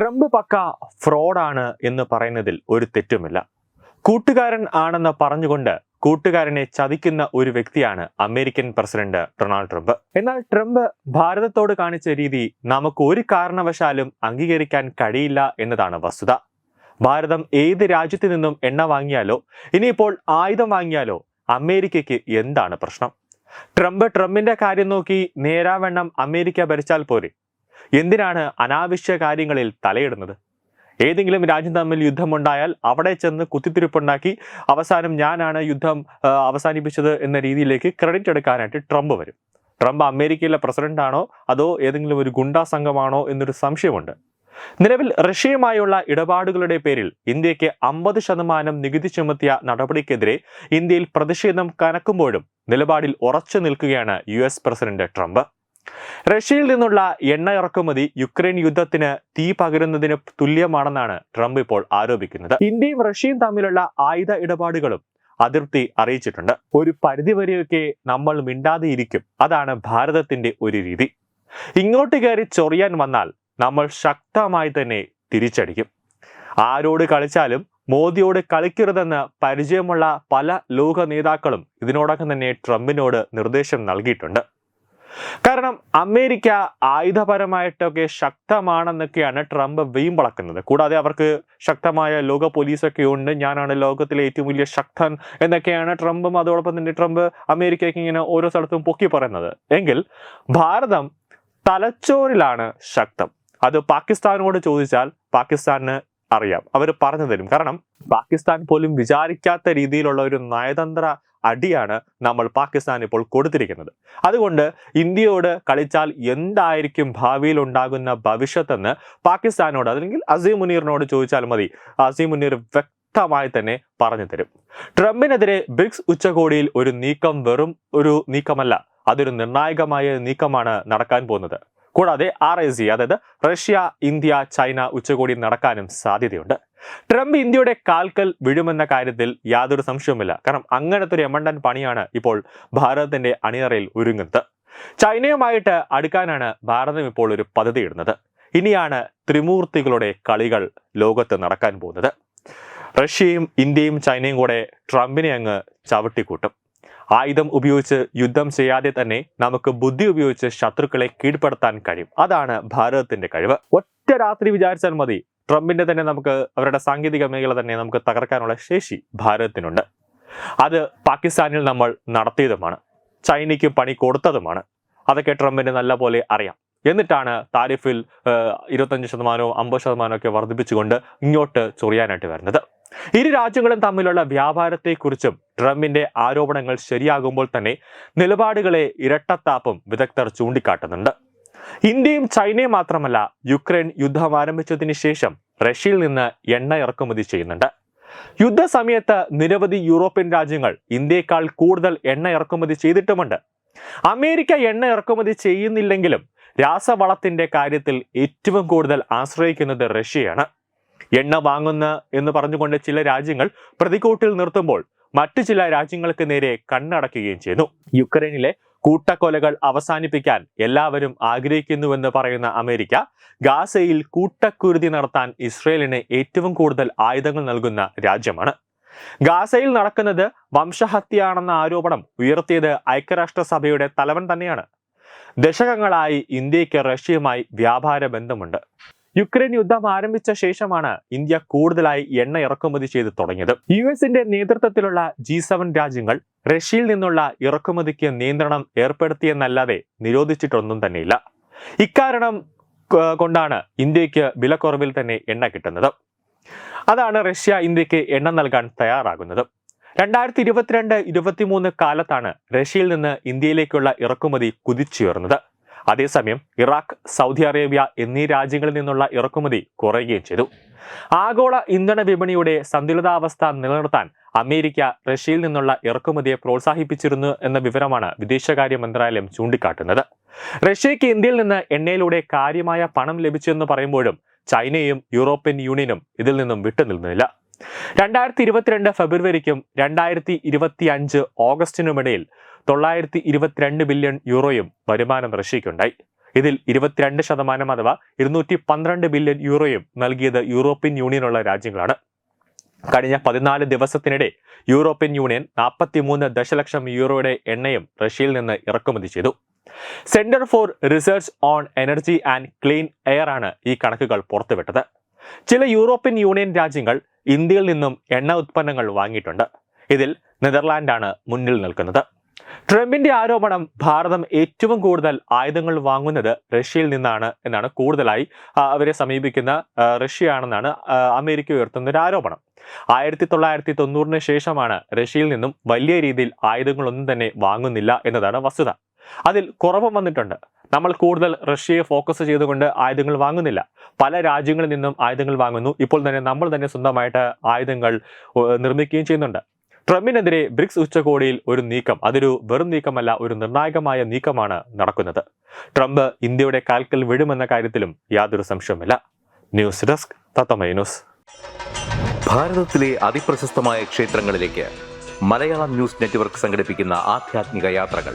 Trump പക്ക ഫ്രോഡാണ് എന്ന് പറയുന്നതിൽ ഒരു തെറ്റുമില്ല. കൂട്ടുകാരൻ ആണെന്ന് പറഞ്ഞുകൊണ്ട് കൂട്ടുകാരനെ ചതിക്കുന്ന ഒരു വ്യക്തിയാണ് അമേരിക്കൻ പ്രസിഡന്റ് ഡൊണാൾഡ് ട്രംപ്. എന്നാൽ ട്രംപ് ഭാരതത്തോട് കാണിച്ച രീതി നമുക്ക് ഒരു കാരണവശാലും അംഗീകരിക്കാൻ കഴിയില്ല എന്നതാണ് വസ്തുത. ഭാരതം ഏത് രാജ്യത്തു നിന്നും എണ്ണ വാങ്ങിയാലോ ഇനിയിപ്പോൾ ആയുധം വാങ്ങിയാലോ അമേരിക്കയ്ക്ക് എന്താണ് പ്രശ്നം? ട്രംപ് ട്രംപിന്റെ കാര്യം നോക്കി നേരാവണ്ണം അമേരിക്ക ഭരിച്ചാൽ പോരെ? എന്തിനാണ് അനാവശ്യ കാര്യങ്ങളിൽ തലയിടുന്നത്? ഏതെങ്കിലും രാജ്യം തമ്മിൽ യുദ്ധമുണ്ടായാൽ അവിടെ ചെന്ന് കുത്തിത്തിരിപ്പുണ്ടാക്കി അവസാനം ഞാനാണ് യുദ്ധം അവസാനിപ്പിച്ചത് എന്ന രീതിയിലേക്ക് ക്രെഡിറ്റ് എടുക്കാനായിട്ട് ട്രംപ് വരും. ട്രംപ് അമേരിക്കയിലെ പ്രസിഡന്റ് ആണോ അതോ ഏതെങ്കിലും ഒരു ഗുണ്ടാ സംഘമാണോ എന്നൊരു സംശയമുണ്ട്. നിലവിൽ റഷ്യയുമായുള്ള ഇടപാടുകളുടെ പേരിൽ ഇന്ത്യയ്ക്ക് അമ്പത് ശതമാനം നികുതി ചുമത്തിയ നടപടിക്കെതിരെ ഇന്ത്യയിൽ പ്രതിഷേധം കനക്കുമ്പോഴും നിലപാടിൽ ഉറച്ചു നിൽക്കുകയാണ് യു പ്രസിഡന്റ് ട്രംപ്. റഷ്യയിൽ നിന്നുള്ള എണ്ണ ഇറക്കുമതി യുക്രൈൻ യുദ്ധത്തിന് തീ പകരുന്നതിന് തുല്യമാണെന്നാണ് ട്രംപ് ഇപ്പോൾ ആരോപിക്കുന്നത്. ഇന്ത്യയും റഷ്യയും തമ്മിലുള്ള ആയുധ ഇടപാടുകളും അതിർത്തി അറിയിച്ചിട്ടുണ്ട്. ഒരു പരിധിവരെയൊക്കെ നമ്മൾ മിണ്ടാതെ ഇരിക്കും. അതാണ് ഭാരതത്തിന്റെ ഒരു രീതി. ഇങ്ങോട്ട് കയറി ചൊറിയാൻ വന്നാൽ നമ്മൾ ശക്തമായി തന്നെ തിരിച്ചടിക്കും. ആരോട് കളിച്ചാലും മോദിയോട് കളിക്കരുതെന്ന് പരിചയമുള്ള പല ലോക നേതാക്കളും ഇതിനോടൊപ്പം തന്നെ ട്രംപിനോട് നിർദ്ദേശം നൽകിയിട്ടുണ്ട്. കാരണം അമേരിക്ക ആയുധപരമായിട്ടൊക്കെ ശക്തമാണെന്നൊക്കെയാണ് ട്രംപ് വീമ്പളക്കുന്നത് കൂടാതെ അവർക്ക് ശക്തമായ ലോക പോലീസൊക്കെ ഉണ്ട്. ഞാനാണ് ലോകത്തിലെ ഏറ്റവും വലിയ ശക്തൻ എന്നൊക്കെയാണ് ട്രംപും അതോടൊപ്പം തന്നെ ട്രംപ് അമേരിക്കയ്ക്ക് ഇങ്ങനെ ഓരോ സ്ഥലത്തും പൊക്കി പറയുന്നത്. എങ്കിൽ ഭാരതം തലച്ചോറിലാണ് ശക്തം. അത് പാകിസ്ഥാനോട് ചോദിച്ചാൽ പാകിസ്ഥാന് അറിയാം. അവർ പറഞ്ഞു തരും. കാരണം പാകിസ്ഥാൻ പോലും വിചാരിക്കാത്ത രീതിയിലുള്ള ഒരു നയതന്ത്ര അടിയാണ് നമ്മൾ പാകിസ്ഥാൻ ഇപ്പോൾ കൊടുത്തിരിക്കുന്നത്. അതുകൊണ്ട് ഇന്ത്യയോട് കളിച്ചാൽ എന്തായിരിക്കും ഭാവിയിൽ ഉണ്ടാകുന്ന ഭവിഷ്യത്തെന്ന് പാകിസ്ഥാനോട് അല്ലെങ്കിൽ അസീം മുനീറിനോട് ചോദിച്ചാൽ മതി. അസീം മുനീർ വ്യക്തമായി തന്നെ പറഞ്ഞു തരും. ട്രംപിനെതിരെ ബ്രിക്സ് ഉച്ചകോടിയിൽ ഒരു നീക്കം വെറും ഒരു നീക്കമല്ല അതൊരു നിർണായകമായ നീക്കമാണ് നടക്കാൻ പോകുന്നത്. കൂടാതെ ആർ ഐ സി അതായത് റഷ്യ ഇന്ത്യ ചൈന ഉച്ചകോടി നടക്കാനും സാധ്യതയുണ്ട്. ട്രംപ് ഇന്ത്യയുടെ കാൽക്കൽ വീഴുമെന്ന കാര്യത്തിൽ യാതൊരു സംശയവുമില്ല. കാരണം അങ്ങനത്തെ ഒരു എമണ്ടൻ പണിയാണ് ഇപ്പോൾ ഭാരതത്തിന്റെ അണിയറയിൽ ഒരുങ്ങുന്നത്. ചൈനയുമായിട്ട് അടുക്കാനാണ് ഭാരതം ഇപ്പോൾ ഒരു പദ്ധതി ഇടുന്നത്. ഇനിയാണ് ത്രിമൂർത്തികളുടെ കളികൾ ലോകത്ത് നടക്കാൻ പോകുന്നത്. റഷ്യയും ഇന്ത്യയും ചൈനയും കൂടെ ട്രംപിനെ അങ്ങ് ചവിട്ടിക്കൂട്ടും. ആയുധം ഉപയോഗിച്ച് യുദ്ധം ചെയ്യാതെ തന്നെ നമുക്ക് ബുദ്ധി ഉപയോഗിച്ച് ശത്രുക്കളെ കീഴ്പ്പെടുത്താൻ കഴിയും. അതാണ് ഭാരതത്തിന്റെ കഴിവ്. ഒറ്റ രാത്രി വിചാരിച്ചാൽ മതി ട്രംപിന്റെ തന്നെ നമുക്ക് അവരുടെ സാങ്കേതിക മേഖല തന്നെ നമുക്ക് തകർക്കാനുള്ള ശേഷി ഭാരതത്തിനുണ്ട്. അത് പാകിസ്ഥാനിൽ നമ്മൾ നടത്തിയതുമാണ്. ചൈനയ്ക്ക് പണി കൊടുത്തതുമാണ്. അതൊക്കെ ട്രംപിന് നല്ല പോലെ അറിയാം. എന്നിട്ടാണ് താരിഫിൽ ഇരുപത്തഞ്ച് ശതമാനവും അമ്പത് ശതമാനവും ഒക്കെ വർദ്ധിപ്പിച്ചുകൊണ്ട് ഇങ്ങോട്ട് ചൊറിയാനായിട്ട് വരുന്നത്. ഇരു രാജ്യങ്ങളും തമ്മിലുള്ള വ്യാപാരത്തെക്കുറിച്ചും ട്രംപിന്റെ ആരോപണങ്ങൾ ശരിയാകുമ്പോൾ തന്നെ നിലപാടുകളെ ഇരട്ടത്താപ്പും വിദഗ്ധർ ചൂണ്ടിക്കാട്ടുന്നുണ്ട്. ഇന്ത്യയും ചൈനയും മാത്രമല്ല യുക്രൈൻ യുദ്ധം ആരംഭിച്ചതിന് ശേഷം റഷ്യയിൽ നിന്ന് എണ്ണ ഇറക്കുമതി ചെയ്യുന്നുണ്ട്. യുദ്ധസമയത്ത് നിരവധി യൂറോപ്യൻ രാജ്യങ്ങൾ ഇന്ത്യയെക്കാൾ കൂടുതൽ എണ്ണ ഇറക്കുമതി ചെയ്തിട്ടുമുണ്ട്. അമേരിക്ക എണ്ണ ഇറക്കുമതി ചെയ്യുന്നില്ലെങ്കിലും രാസവളത്തിന്റെ കാര്യത്തിൽ ഏറ്റവും കൂടുതൽ ആശ്രയിക്കുന്നത് റഷ്യയാണ്. എണ്ണ വാങ്ങുന്ന എന്ന് പറഞ്ഞുകൊണ്ട് ചില രാജ്യങ്ങൾ പ്രതിക്കൂട്ടിൽ നിർത്തുമ്പോൾ മറ്റു ചില രാജ്യങ്ങൾക്ക് നേരെ കണ്ണടക്കുകയും ചെയ്യുന്നു. യുക്രൈനിലെ കൂട്ടക്കൊലകൾ അവസാനിപ്പിക്കാൻ എല്ലാവരും ആഗ്രഹിക്കുന്നുവെന്ന് പറയുന്ന അമേരിക്ക ഗാസയിൽ കൂട്ടക്കുരുതി നടത്താൻ ഇസ്രയേലിന് ഏറ്റവും കൂടുതൽ ആയുധങ്ങൾ നൽകുന്ന രാജ്യമാണ്. ഗാസയിൽ നടക്കുന്നത് വംശഹത്യയാണെന്ന ആരോപണം ഉയർത്തിയത് ഐക്യരാഷ്ട്രസഭയുടെ തലവൻ തന്നെയാണ്. ദശകങ്ങളായി ഇന്ത്യയ്ക്ക് റഷ്യയുമായി വ്യാപാര ബന്ധമുണ്ട്. യുക്രൈൻ യുദ്ധം ആരംഭിച്ച ശേഷമാണ് ഇന്ത്യ കൂടുതലായി എണ്ണ ഇറക്കുമതി ചെയ്ത് തുടങ്ങിയത്. യു എസിന്റെ നേതൃത്വത്തിലുള്ള ജി രാജ്യങ്ങൾ റഷ്യയിൽ നിന്നുള്ള ഇറക്കുമതിക്ക് നിയന്ത്രണം ഏർപ്പെടുത്തിയെന്നല്ലാതെ നിരോധിച്ചിട്ടൊന്നും തന്നെയില്ല. ഇക്കാരണം കൊണ്ടാണ് ഇന്ത്യയ്ക്ക് വിലക്കുറവിൽ തന്നെ എണ്ണ കിട്ടുന്നത്. അതാണ് റഷ്യ ഇന്ത്യയ്ക്ക് എണ്ണ നൽകാൻ തയ്യാറാകുന്നത്. രണ്ടായിരത്തി ഇരുപത്തിരണ്ട് ഇരുപത്തിമൂന്ന് കാലത്താണ് റഷ്യയിൽ നിന്ന് ഇന്ത്യയിലേക്കുള്ള ഇറക്കുമതി കുതിച്ചുയർന്നത്. അതേസമയം ഇറാഖ് സൗദി അറേബ്യ എന്നീ രാജ്യങ്ങളിൽ നിന്നുള്ള ഇറക്കുമതി കുറയുകയും ചെയ്തു. ആഗോള ഇന്ധന വിപണിയുടെ സന്തുലിതാവസ്ഥ നിലനിർത്താൻ അമേരിക്ക റഷ്യയിൽ നിന്നുള്ള ഇറക്കുമതിയെ പ്രോത്സാഹിപ്പിച്ചിരുന്നു എന്ന വിവരമാണ് വിദേശകാര്യ മന്ത്രാലയം ചൂണ്ടിക്കാട്ടുന്നത്. റഷ്യയ്ക്ക് ഇന്ത്യയിൽ നിന്ന് എണ്ണയിലൂടെ കാര്യമായ പണം ലഭിച്ചു എന്ന് പറയുമ്പോഴും ചൈനയും യൂറോപ്യൻ യൂണിയനും ഇതിൽ നിന്നും വിട്ടുനിന്നില്ല രണ്ടായിരത്തി ഇരുപത്തിരണ്ട് ഫെബ്രുവരിക്കും രണ്ടായിരത്തി ഇരുപത്തി അഞ്ച് ഓഗസ്റ്റിനുമിടയിൽ തൊള്ളായിരത്തി ഇരുപത്തിരണ്ട് ബില്യൺ യൂറോയും വരുമാനം റഷ്യയ്ക്കുണ്ടായി. ഇതിൽ ഇരുപത്തിരണ്ട് ശതമാനം അഥവാ ഇരുന്നൂറ്റി പന്ത്രണ്ട് ബില്യൺ യൂറോയും നൽകിയത് യൂറോപ്യൻ യൂണിയനുള്ള രാജ്യങ്ങളാണ്. കഴിഞ്ഞ പതിനാല് ദിവസത്തിനിടെ യൂറോപ്യൻ യൂണിയൻ നാൽപ്പത്തിമൂന്ന് ദശലക്ഷം യൂറോയുടെ എണ്ണയും റഷ്യയിൽ നിന്ന് ഇറക്കുമതി ചെയ്തു. Centre for research on energy and clean air ആണ് ഈ കണക്കുകൾ പുറത്തുവിട്ടത്. ചില യൂറോപ്യൻ യൂണിയൻ രാജ്യങ്ങൾ ഇന്ത്യയിൽ നിന്നും എണ്ണ ഉത്പന്നങ്ങൾ വാങ്ങിയിട്ടുണ്ട്. ഇതിൽ നെതർലാൻഡാണ് മുന്നിൽ നിൽക്കുന്നത്. ട്രംപിന്റെ ആരോപണം ഭാരതം ഏറ്റവും കൂടുതൽ ആയുധങ്ങൾ വാങ്ങുന്നത് റഷ്യയിൽ നിന്നാണ് എന്നാണ് കൂടുതലായി അവരെ സമീപിക്കുന്ന റഷ്യയാണെന്നാണ് അമേരിക്ക ഉയർത്തുന്ന ഒരു ആരോപണം. ആയിരത്തി തൊള്ളായിരത്തി തൊണ്ണൂറിന് ശേഷമാണ് റഷ്യയിൽ നിന്നും വലിയ രീതിയിൽ ആയുധങ്ങളൊന്നും തന്നെ വാങ്ങുന്നില്ല എന്നതാണ് വസ്തുത. അതിൽ കുറവ് വന്നിട്ടുണ്ട്. നമ്മൾ കൂടുതൽ റഷ്യയെ ഫോക്കസ് ചെയ്തുകൊണ്ട് ആയുധങ്ങൾ വാങ്ങുന്നില്ല. പല രാജ്യങ്ങളിൽ നിന്നും ആയുധങ്ങൾ വാങ്ങുന്നു. ഇപ്പോൾ തന്നെ നമ്മൾ തന്നെ സ്വന്തമായിട്ട് ആയുധങ്ങൾ നിർമ്മിക്കുകയും ചെയ്യുന്നുണ്ട്. ട്രംപിനെതിരെ ബ്രിക്സ് ഉച്ചകോടിയിൽ ഒരു നീക്കം അതൊരു വെറും നീക്കമല്ല ഒരു നിർണായകമായ നീക്കമാണ് നടക്കുന്നത്. ട്രംപ് ഇന്ത്യയുടെ കാൽക്കൽ വിടുമെന്ന കാര്യത്തിലും യാതൊരു സംശയവുമില്ല. ന്യൂസ് ഡെസ്ക് തത്തമൈ ന്യൂസ്. ഭാരതത്തിലെ അതിപ്രശസ്തമായ ക്ഷേത്രങ്ങളിലേക്ക് മലയാളം ന്യൂസ് നെറ്റ്വർക്ക് സംഘടിപ്പിക്കുന്ന ആധ്യാത്മിക യാത്രകൾ.